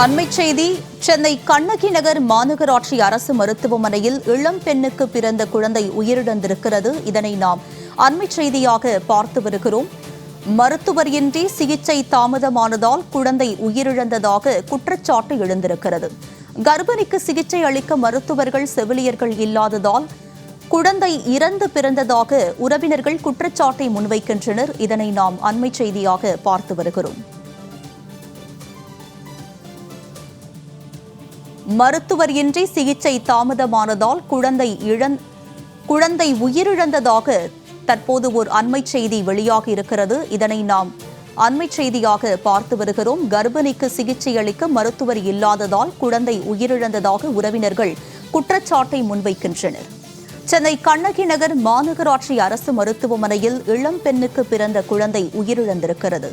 அண்மை செய்தி சென்னை கண்ணகி நகர் மாநகராட்சி அரசு மருத்துவமனையில் இளம் பெண்ணுக்கு பிறந்த குழந்தை உயிரிழந்திருக்கிறது. இதனை நாம் அண்மை செய்தியாக பார்த்து வருகிறோம். மருத்துவர் இன்றி சிகிச்சை தாமதமானதால் குழந்தை உயிரிழந்ததாக குற்றச்சாட்டு எழுந்திருக்கிறது. கர்ப்பிணிக்கு சிகிச்சை அளிக்க மருத்துவர்கள் செவிலியர்கள் இல்லாததால் குழந்தை இறந்து பிறந்ததாக உறவினர்கள் குற்றச்சாட்டை முன்வைக்கின்றனர். இதனை நாம் அண்மை செய்தியாக பார்த்து வருகிறோம். மருத்துவர் இன்றி சிகிச்சை தாமதமானதால் குழந்தை இழந் குழந்தை உயிரிழந்ததாக தற்போது ஒரு அண்மை செய்தி வெளியாகி இருக்கிறது இதனை நாம் அண்மை செய்தியாக பார்த்து வருகிறோம். கர்ப்பிணிக்கு சிகிச்சை அளிக்க மருத்துவர் இல்லாததால் குழந்தை உயிரிழந்ததாக உறவினர்கள் குற்றச்சாட்டை முன்வைக்கின்றனர். சென்னை கண்ணகி நகர் மாநகராட்சி அரசு மருத்துவமனையில் இளம் பெண்ணுக்கு பிறந்த குழந்தை உயிரிழந்திருக்கிறது.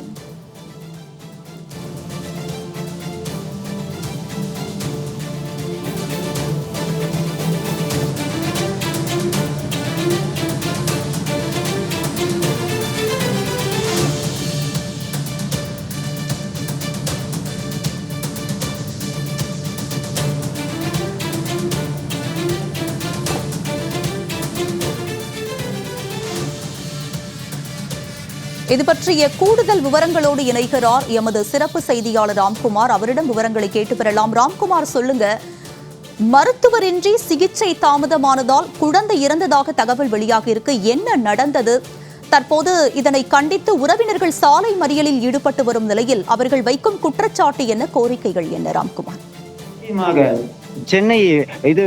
இது பற்றிய கூடுதல் விவரங்களோடு இணைகிறார் எமது சிறப்பு செய்தியாளர் ராம்குமார். அவரிடம் விவரங்களை கேட்டு பெறலாம் ராம்குமார் சொல்லுங்க. மருத்துவரின்றி சிகிச்சை தாமதமானதால் குழந்தை இறந்ததாக தகவல் வெளியாகி இருக்கு. என்ன நடந்தது? தற்போது இதனை கண்டித்து உறவினர்கள் சாலை மறியலில் ஈடுபட்டு வரும் நிலையில் அவர்கள் வைக்கும் குற்றச்சாட்டு என்ன? கோரிக்கைகள் என்ன? ராம்குமார். நிச்சயமாக சென்னை இது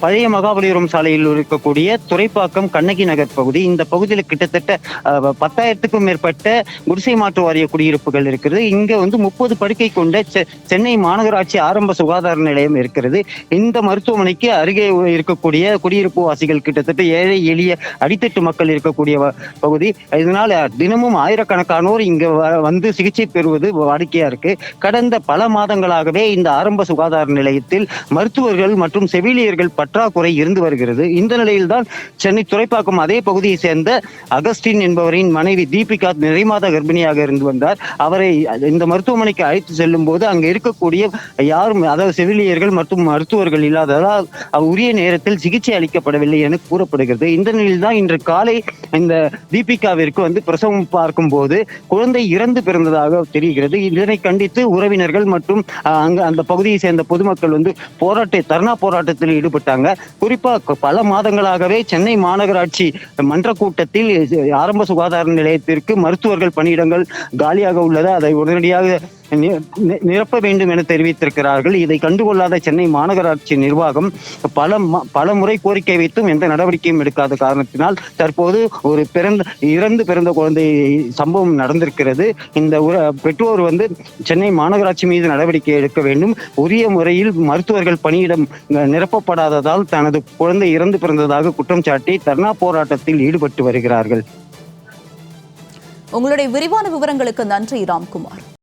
பழைய மகாபலிபுரம் சாலையில் இருக்கக்கூடிய துறைப்பாக்கம் கண்ணகி நகர் பகுதி. இந்த பகுதியில் கிட்டத்தட்ட பத்தாயிரத்துக்கும் மேற்பட்ட குடிசை மாற்று வாரிய குடியிருப்புகள் இருக்கிறது. இங்க வந்து முப்பது படுக்கை கொண்ட செ- சென்னை மாநகராட்சி ஆரம்ப சுகாதார நிலையம் இருக்கிறது. இந்த மருத்துவமனைக்கு அருகே இருக்கக்கூடிய குடியிருப்பு வாசிகள் கிட்டத்தட்ட ஏழை எளிய அடித்தட்டு மக்கள் இருக்கக்கூடிய பகுதி. இதனால தினமும் ஆயிரக்கணக்கானோர் இங்க வ- வந்து சிகிச்சை பெறுவது வாடிக்கையா இருக்கு. கடந்த பல மாதங்களாகவே இந்த ஆரம்ப சுகாதார நிலையத்தில் மருத்துவர்கள் மற்றும் செவிலியர்கள் பற்றாக்குறை இருந்து வருகிறது. இந்த நிலையில்தான் சென்னை துறைப்பாக்கம் அதே பகுதியை சேர்ந்த அகஸ்டின் என்பவரின் மனைவி தீபிகா நிறைமாத கர்ப்பிணியாக இருந்து வந்தார். அவரை இந்த மருத்துவமனைக்கு அழைத்து செல்லும் போது அங்கு இருக்கக்கூடிய யாரும் அதாவது செவிலியர்கள் மற்றும் மருத்துவர்கள் இல்லாததால் உரிய நேரத்தில் சிகிச்சை அளிக்கப்படவில்லை என கூறப்படுகிறது. இந்த நிலையில் தான் இன்று காலை இந்த தீபிகாவிற்கு வந்து பிரசவம் பார்க்கும் போது குழந்தை இறந்து பிறந்ததாக தெரிகிறது. இதனை கண்டித்து உறவினர்கள் மற்றும் அஹ், அந்த பகுதியை சேர்ந்த பொதுமக்கள் வந்து போராட்ட தர்ணா போராட்டத்தில் ஈடுபட்டாங்க. குறிப்பா பல மாதங்களாகவே சென்னை மாநகராட்சி மன்ற கூட்டத்தில் ஆரம்ப சுகாதார நிலையத்திற்கு மருத்துவர்கள் பணியிடங்கள் காலியாக உள்ளது. அதை உடனடியாக நிரப்ப வேண்டும் என தெரிவித்திருக்கிறார்கள். இதை கண்டுகொள்ளாத சென்னை மாநகராட்சி நிர்வாகம் பல ம- பல முறை கோரிக்கை வைத்தும் எந்த நடவடிக்கையும் எடுக்காத காரணத்தினால் தற்போது ஒரு பிறந்த இறந்து பிறந்த குழந்தை சம்பவம் நடந்திருக்கிறது. இந்த பெற்றோர் வந்து சென்னை மாநகராட்சி மீது நடவடிக்கை எடுக்க வேண்டும். உரிய முறையில் மருத்துவர்கள் பணியிடம் நிரப்பப்படாததால் தனது குழந்தை இறந்து பிறந்ததாக குற்றம் சாட்டி தர்ணா போராட்டத்தில் ஈடுபட்டு வருகிறார்கள். உங்களுடைய விரிவான விவரங்களுக்கு நன்றி ராம்குமார்.